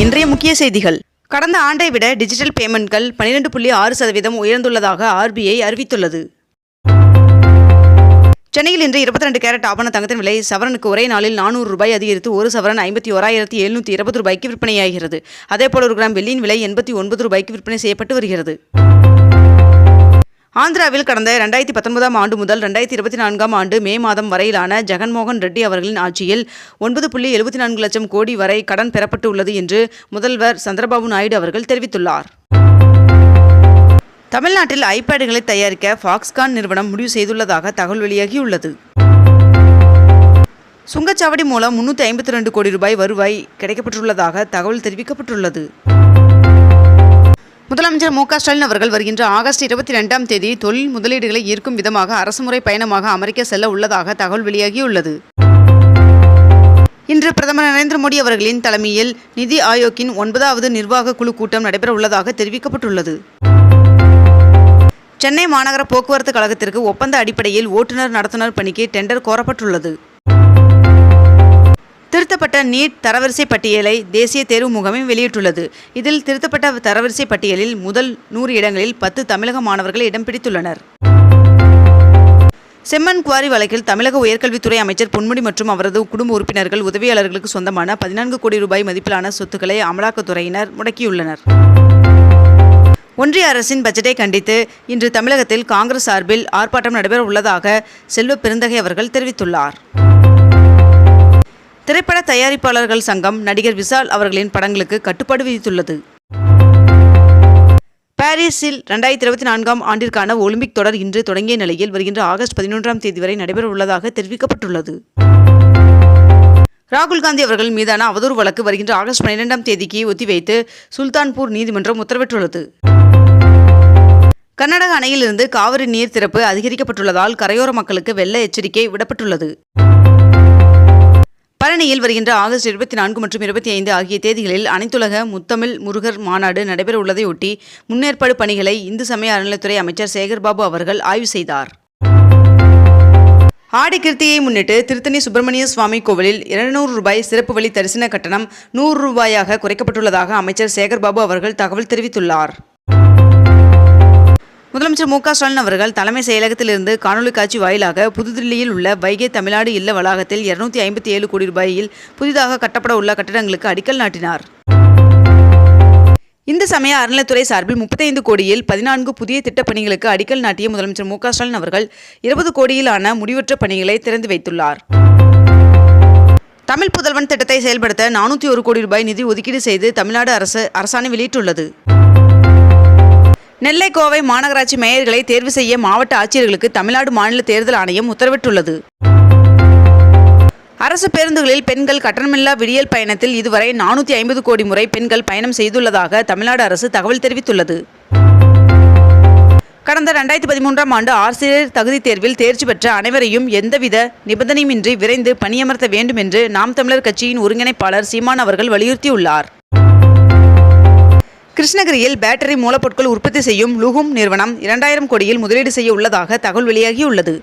இன்றைய முக்கிய செய்திகள். கடந்த ஆண்டை விட டிஜிட்டல் பேமெண்ட்கள் பனிரெண்டு புள்ளி ஆறு சதவீதம் உயர்ந்துள்ளதாக ஆர்பிஐ அறிவித்துள்ளது. சென்னையில் இன்று இருபத்தி ரெண்டு கேரட் ஆபண தங்கத்தின் விலை சவரனுக்கு ஒரே நாளில் நானூறு ரூபாய் அதிகரித்து ஒரு சவரன் ஐம்பத்தி ஓராயிரத்தி எழுநூற்றி இருபது ரூபாய்க்கு விற்பனையாகிறது. அதேபோல் ஒரு கிராம் வெள்ளியின் விலை எண்பத்தி ஒன்பது ரூபாய்க்கு விற்பனை செய்யப்பட்டு வருகிறது. ஆந்திராவில் கடந்த ரெண்டாயிரத்தி பத்தொன்பதாம் ஆண்டு முதல் ரெண்டாயிரத்தி இருபத்தி நான்காம் ஆண்டு மே மாதம் வரையிலான ஜெகன்மோகன் ரெட்டி அவர்களின் ஆட்சியில் ஒன்பது புள்ளி எழுபத்தி நான்கு லட்சம் கோடி வரை கடன் பெறப்பட்டு உள்ளது என்று முதல்வர் சந்திரபாபு நாயுடு அவர்கள் தெரிவித்துள்ளார். தமிழ்நாட்டில் ஐபேடுகளை தயாரிக்க ஃபாக்ஸ்கான் நிறுவனம் முடிவு செய்துள்ளதாக தகவல் வெளியாகியுள்ளது. சுங்கச்சாவடி மூலம் முன்னூற்றி ஐம்பத்தி ரெண்டு கோடி ரூபாய் வருவாய் கிடைக்கப்பட்டுள்ளதாக தகவல் தெரிவிக்கப்பட்டுள்ளது. முதலமைச்சர் மு க ஸ்டாலின் அவர்கள் வருகின்ற ஆகஸ்ட் இருபத்தி ரெண்டாம் தேதி தொழில் முதலீடுகளை ஈர்க்கும் விதமாக அரசுமுறை பயணமாக அமெரிக்க செல்ல உள்ளதாக தகவல் வெளியாகியுள்ளது. இன்று பிரதமர் நரேந்திர மோடி அவர்களின் தலைமையில் நிதி ஆயோக்கின் ஒன்பதாவது நிர்வாக குழு கூட்டம் நடைபெற உள்ளதாக தெரிவிக்கப்பட்டுள்ளது. சென்னை மாநகர போக்குவரத்து கழகத்திற்கு ஒப்பந்த அடிப்படையில் ஓட்டுநர் நடத்துனர் பணிக்கு டெண்டர் கோரப்பட்டுள்ளது. திருத்தப்பட்ட நீட் தரவரிசை பட்டியலை தேசிய தேர்வு முகமை வெளியிட்டுள்ளது. இதில் திருத்தப்பட்ட தரவரிசை பட்டியலில் முதல் நூறு இடங்களில் பத்து தமிழக மாணவர்கள் இடம் பிடித்துள்ளனர். செம்மன் குவாரி வழக்கில் தமிழக உயர்கல்வித்துறை அமைச்சர் பொன்முடி மற்றும் அவரது குடும்ப உறுப்பினர்கள் உதவியாளர்களுக்கு சொந்தமான பதினான்கு கோடி ரூபாய் மதிப்பிலான சொத்துக்களை அமலாக்கத்துறையினர் முடக்கியுள்ளனர். ஒன்றிய அரசின் பட்ஜெட்டை கண்டித்து இன்று தமிழகத்தில் காங்கிரஸ் சார்பில் ஆர்ப்பாட்டம் நடைபெற உள்ளதாக செல்வ பெருந்தகை அவர்கள் தெரிவித்துள்ளார். திரைப்பட தயாரிப்பாளர்கள் சங்கம் நடிகர் விசால் அவர்களின் படங்களுக்கு கட்டுப்பாடு விதித்துள்ளது. பாரிஸில் ரெண்டாயிரத்தி இருபத்தி நான்காம் ஆண்டிற்கான ஒலிம்பிக் தொடர் இன்று தொடங்கிய நிலையில் வருகின்ற ஆகஸ்ட் பதினொன்றாம் தேதி வரை நடைபெற உள்ளதாக தெரிவிக்கப்பட்டுள்ளது. ராகுல் காந்தி அவர்கள் மீதான அவதூறு வழக்கு வருகின்ற ஆகஸ்ட் பன்னிரெண்டாம் தேதிக்கு ஒத்திவைத்து சுல்தான்பூர் நீதிமன்றம் உத்தரவிட்டுள்ளது. கர்நாடக அணையிலிருந்து காவிரி நீர் திறப்பு அதிகரிக்கப்பட்டுள்ளதால் கரையோர மக்களுக்கு வெள்ள எச்சரிக்கை விடப்பட்டுள்ளது. விசாரணையில் வருகின்ற ஆகஸ்ட் இருபத்தி நான்கு மற்றும் இருபத்தி ஐந்து ஆகிய தேதிகளில் அனைத்துலக முத்தமிழ் முருகர் மாநாடு நடைபெற உள்ளதையொட்டி முன்னேற்பாடு பணிகளை இந்து சமய அறநிலைத்துறை அமைச்சர் சேகர்பாபு அவர்கள் ஆய்வு செய்தார். ஆடி கிருத்தியை முன்னிட்டு திருத்தணி சுப்பிரமணிய சுவாமி கோவிலில் இருநூறு ரூபாய் சிறப்பு வழி தரிசன கட்டணம் நூறு ரூபாயாக குறைக்கப்பட்டுள்ளதாக அமைச்சர் சேகர்பாபு அவர்கள் தகவல் தெரிவித்துள்ளார். முதலமைச்சர் மு க ஸ்டாலின் அவர்கள் தலைமை செயலகத்திலிருந்து காணொலி காட்சி வாயிலாக புதுதில்லியில் உள்ள வைகை தமிழ்நாடு இல்ல வளாகத்தில் இருநூத்தி ஐம்பத்தி ஏழு கோடி ரூபாயில் புதிதாக கட்டப்பட உள்ள கட்டடங்களுக்கு அடிக்கல் நாட்டினார். இந்து சமய அறநிலைத்துறை சார்பில் முப்பத்தைந்து கோடியில் பதினான்கு புதிய திட்டப் பணிகளுக்கு அடிக்கல் நாட்டிய முதலமைச்சர் மு க ஸ்டாலின் அவர்கள் இருபது கோடியிலான முடிவற்ற பணிகளை திறந்து வைத்துள்ளார். தமிழ் புதல்வன் திட்டத்தை செயல்படுத்த நானூற்றி ஒரு கோடி ரூபாய் நிதி ஒதுக்கீடு செய்து தமிழ்நாடு அரசு அரசாணை வெளியிட்டுள்ளது. நெல்லை கோவை மாநகராட்சி மேயர்களை தேர்வு செய்ய மாவட்ட ஆட்சியர்களுக்கு தமிழ்நாடு மாநில தேர்தல் ஆணையம் உத்தரவிட்டுள்ளது. அரசு பேருந்துகளில் பெண்கள் கட்டணமில்லா விடியல் பயணத்தில் இதுவரை நானூற்றி ஐம்பது கோடி முறை பெண்கள் பயணம் செய்துள்ளதாக தமிழ்நாடு அரசு தகவல் தெரிவித்துள்ளது. கடந்த ரெண்டாயிரத்தி பதிமூன்றாம் ஆண்டு ஆசிரியர் தகுதி தேர்வில் தேர்ச்சி பெற்ற அனைவரையும் எந்தவித நிபந்தனையுமின்றி விரைந்து பணியமர்த்த வேண்டும் என்று நாம் தமிழர் கட்சியின் ஒருங்கிணைப்பாளர் சீமான் அவர்கள் வலியுறுத்தியுள்ளார். கிருஷ்ணகிரியில் பேட்டரி மூலப்பொருட்கள் உற்பத்தி செய்யும் லுகும் நிறுவனம் இரண்டாயிரம் கோடியில் முதலீடு செய்ய உள்ளதாக தகவல் வெளியாகியுள்ளது.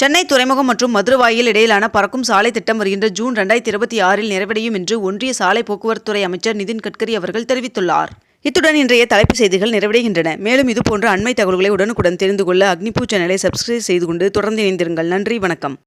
சென்னை துறைமுகம் மற்றும் மதுரவாயில் இடையிலான பறக்கும் சாலை திட்டம் வருகின்ற ஜூன் ரெண்டாயிரத்தி இருபத்தி ஆறில் நிறைவடையும் என்று ஒன்றிய சாலை போக்குவரத்துறை அமைச்சர் நிதின் கட்கரி அவர்கள் தெரிவித்துள்ளார். இத்துடன் இன்றைய தலைப்புச் செய்திகள் நிறைவடைகின்றன. மேலும் இதுபோன்ற அண்மை தகவல்களை உடனுக்குடன் தெரிந்து கொள்ள அக்னிபூ சேனலை சப்ஸ்கிரைப் செய்து கொண்டு தொடர்ந்து இணைந்திருங்கள். நன்றி வணக்கம்.